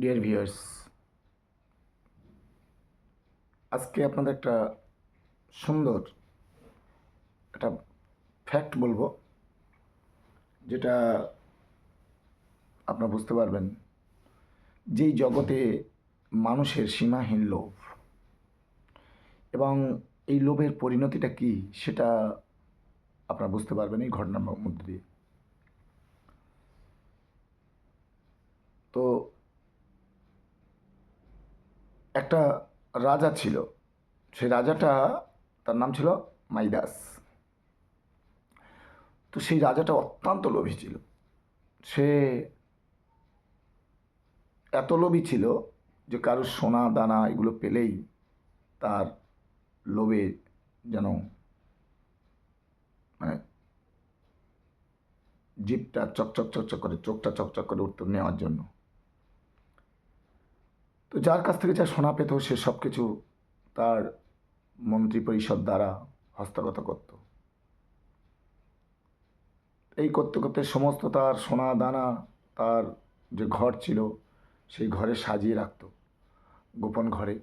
Dear viewers আজকে আপনাদের একটা সুন্দর একটা ফ্যাক্ট বলব, যেটা আপনারা বুঝতে পারবেন। যেই জগতে মানুষের সীমাহীন লোভ, এবং এই লোভের পরিণতিটা কি, সেটা আপনারা বুঝতে পারবেন এই ঘটনার মধ্যে দিয়ে তো একটা রাজা ছিল। সেই রাজাটা, তার নাম ছিল মাইদাস। তো সেই রাজাটা অত্যন্ত লোভী ছিল। সে এত লোভী ছিল যে কারোর সোনা, দানা এগুলো পেলেই তার লোভে যেন মানে জিপটা চকচক চকচক করে, চোখটা চকচক করে উত্তর নেওয়ার জন্য। তো যার কাছ থেকে যা সোনা পেত সে সব কিছু তার মন্ত্রী পরিষদ দ্বারা হস্তগত করত। এই করতে করতে সমস্ত তার সোনা, দানা, তার যে ঘর ছিল, সেই ঘরে সাজিয়ে রাখত গোপন ঘরে।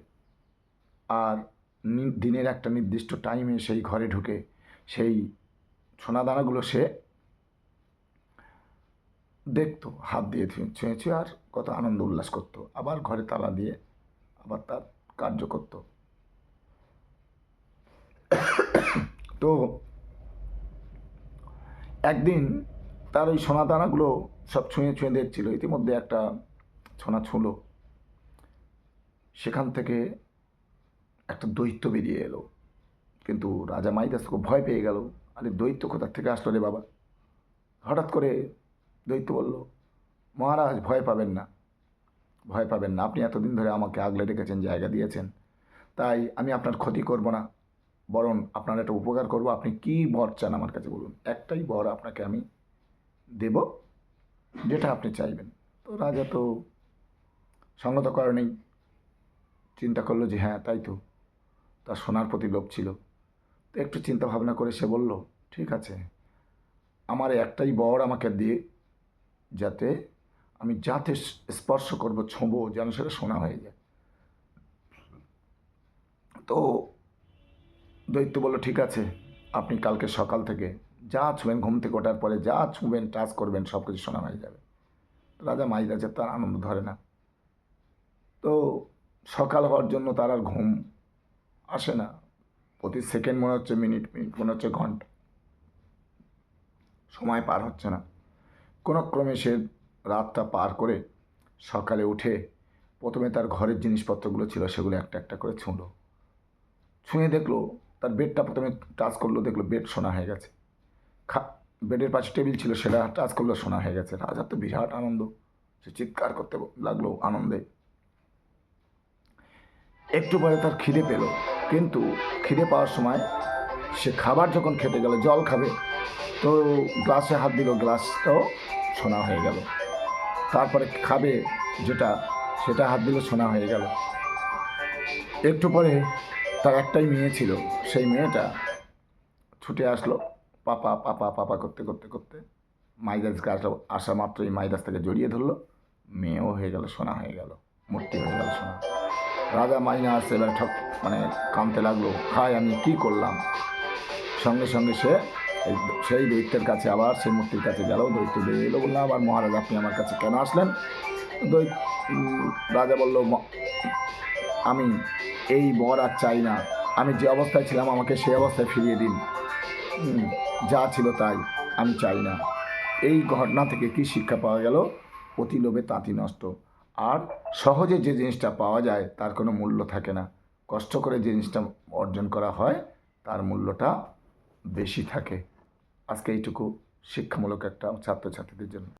আর দিনের একটা নির্দিষ্ট টাইমে সেই ঘরে ঢুকে সেই সোনা, দানাগুলো সে দেখতো, হাত দিয়ে ছুঁয়ে ছুঁয়ে আর কত আনন্দ উল্লাস করতো। আবার ঘরে তালা দিয়ে আবার তার কার্য করতো। তো একদিন তার ওই সোনা দানাগুলো সব ছুঁয়ে ছুঁয়ে দেখছিল। ইতিমধ্যে একটা সোনা ছুঁলো। সেখান থেকে একটা দৈত্য বেরিয়ে এলো। কিন্তু রাজা মাইদাস খুব ভয় পেয়ে গেল। আরে, দৈত্য কোথার থেকে আসলো রে বাবা? হঠাৎ করে দৈত্য বলল, মহারাজ, ভয় পাবেন না। ভয় পাবেন না। আপনি এতদিন ধরে আমাকে আগলে রেখেছেন, জায়গা দিয়েছেন। তাই আমি আপনার ক্ষতি করব না। বরং আপনার একটা উপকার করব। আপনি কি বর চান আমার কাছে বলুন। একটাই বর আপনাকে আমি দেব, যেটা আপনি চাইবেন। তো রাজা তো সঙ্গত করে নেই চিন্তা করল যে হ্যাঁ তাই তো। তার সোনার প্রতি লোভ ছিল। তো একটু চিন্তা ভাবনা করে সে বলল, ঠিক আছে। আমার একটাই বর আমাকে দিয়ে যাতে আমি যাতে স্পর্শ করব, ছোঁবো, যেন সেটা শোনা হয়ে যায়। তো দৈত্য বলল, ঠিক আছে, আপনি কালকে সকাল থেকে যা ছুঁবেন, ঘুম থেকে ওঠার পরে যা ছুঁবেন, টাচ করবেন সব কিছু শোনা হয়ে যাবে। রাজা মাইদাজে তার আনন্দ ধরে না। তো সকাল হওয়ার জন্য তার আর ঘুম আসে না। প্রতি সেকেন্ড মনে হচ্ছে মিনিট মিনিট মনে হচ্ছে ঘণ্টা। সময় পার হচ্ছে না। কোনো ক্রমে সে রাতটা পার করে সকালে উঠে প্রথমে তার ঘরের জিনিসপত্রগুলো ছিল সেগুলো একটা একটা করে ছুঁলো। ছুঁয়ে দেখল তার বেডটা প্রথমে টাচ করল, দেখল বেড সোনা হয়ে গেছে। খা, বেডের পাশে টেবিল ছিল সেটা টাচ করল, সোনা হয়ে গেছে। রাজার তো বিরাট আনন্দ। সে চিৎকার করতে লাগল আনন্দে। একটু পরে তার খিদে পেল। কিন্তু খিদে পাওয়ার সময় সে খাবার যখন খেতে গেল, জল খাবে তো গ্লাসে হাত দিল, গ্লাসটাও সোনা হয়ে গেল। তারপরে খাবে যেটা, সেটা হাত দিল, সোনা হয়ে গেল। একটু পরে তার একটাই মেয়ে ছিল, সেই মেয়েটা ছুটে আসলো, পাপা পাপা পাপা করতে করতে করতে। মাইদাসকে আসলো আসা মাত্র এই মাইদাস থেকে জড়িয়ে ধরলো, মেয়েও হয়ে গেল, সোনা হয়ে গেল, মূর্তি হয়ে গেল সোনা। রাজা মাইনা আসছে এবার ঠক মানে কামতে লাগল, হায়, আমি কি করলাম? সঙ্গে সঙ্গে সে এই সেই দৈত্যের কাছে আবার সেই মূর্তির কাছে গেল দৈত্য বেরিয়ে এলো বললাম আবার মহারাজ আপনি আমার কাছে কেন আসলেন? দৈ উম, রাজা বলল আমি এই বর আর চাই না। আমি যে অবস্থায় ছিলাম আমাকে সেই অবস্থায় ফিরিয়ে দিন। যা ছিল তাই আমি চাই না। এই ঘটনা থেকে কি শিক্ষা পাওয়া গেল? অতি লোভে তাঁতি নষ্ট। আর সহজে যে জিনিসটা পাওয়া যায় তার কোনো মূল্য থাকে না। কষ্ট করে যে জিনিসটা অর্জন করা হয় তার মূল্যটা বেশি থাকে। আজকে এইটুকু শিক্ষামূলক একটা ছাত্রছাত্রীদের জন্য।